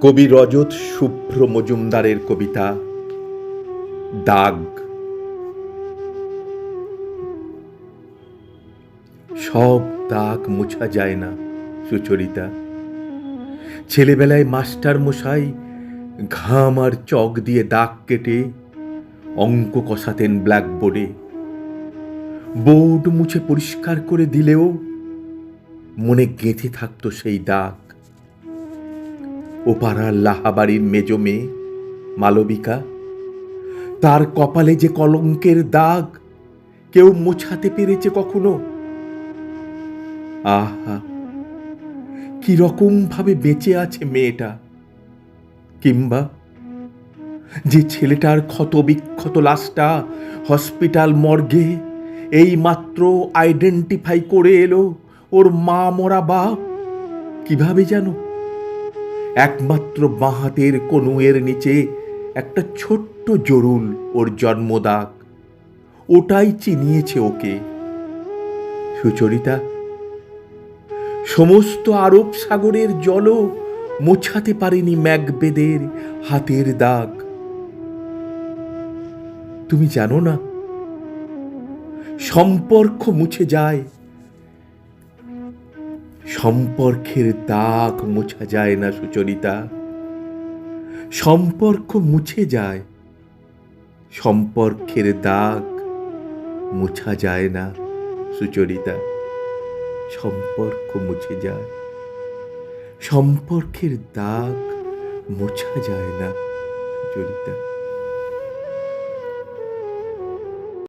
কবি রজত শুভ্র মজুমদারের কবিতা, দাগ। সব দাগ মোছা যায় না সুচরিতা। ছেলেবেলায় মাস্টার মশাই ঘাম আর চক দিয়ে দাগ কেটে অঙ্ক কষাতেন ব্ল্যাকবোর্ডে। বোর্ড মুছে পরিষ্কার করে দিলেও মনে গেঁথে থাকতো সেই দাগ। ও পাড়ার লাহাবাড়ির মেজ মেয়ে, মালবিকা। তার কপালে যে কলঙ্কের দাগ, কেউ মোছাতে পেরেছে কখনো? আহা কি রকম ভাবে বেঁচে আছে মেয়েটা। কিংবা যে ছেলেটার ক্ষত বিক্ষত লাশটা হসপিটাল মর্গে এই মাত্র আইডেন্টিফাই করে এলো ওর মা মরা বাপ, কীভাবে জানো? একমাত্র বাঁ হাতের কনুয়ের নিচে একটা ছোট্ট জরুল ওর জন্মদাগ। ওটাই চিনিয়েছে ওকে। সুচরিতা, সমস্ত আরব সাগরের জলও মোছাতে পারেনি ম্যাকবেদের হাতের দাগ। তুমি জানো না, সম্পর্ক মুছে যায় সম্পর্কের দাগ মোছা যায় না সুচরিতা। সম্পর্ক মুছে যায়, সম্পর্কের দাগ মোছা যায় না সুচরিতা। সম্পর্ক মুছে যায়, সম্পর্কের দাগ মোছা যায় না সুচরিতা।